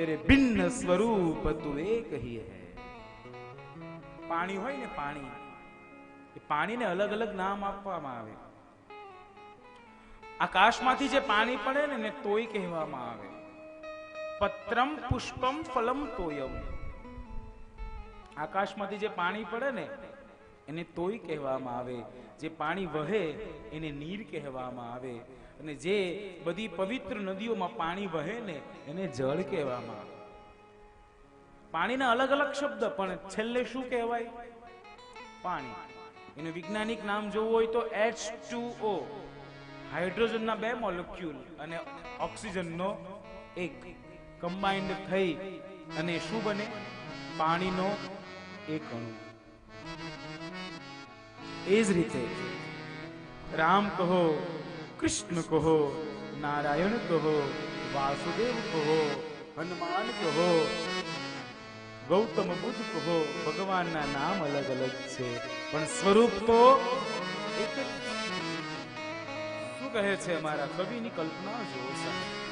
તેરે ભિન્ન સ્વરૂપ તું એક હી હે પાણી હોય ને પાણી, એ પાણીને અલગ અલગ નામ આપવામાં આવે. આકાશમાંથી જે પાણી પડે ને એને તોય કહેવામાં આવે. પત્રમ પુષ્પમ ફલમ તોયમ. આકાશમાંથી જે પાણી પડે ને એને તોય કહેવામાં આવે. જે પાણી વહે, એને નીર કહેવામાં આવે. અને જે બધી પવિત્ર નદીઓમાં પાણી વહે ને, એને જળ કહેવામાં આવે. પાણીના અલગ અલગ શબ્દ, પણ છેલ્લે શું કહેવાય? પાણી. એનું વૈજ્ઞાનિક નામ જોવું હોય તો એચ ટુ ઓ હાઇડ્રોજનના બે મોલેક્યુલ અને ઓક્સિજનનો એક. કમ્બાઇન્ડ થઈ અને શું બને? પાણીનો એક અણુ. એ જ રીતે રામ કહો, કૃષ્ણ કહો, નારાયણ કહો, વાસુદેવ કહો, હનુમાન કહો, ગૌતમ બુદ્ધ કહો, ભગવાનના નામ અલગ અલગ છે. પણ સ્વરૂપ તો શું કહે છે અમારા કવિની કલ્પના? જો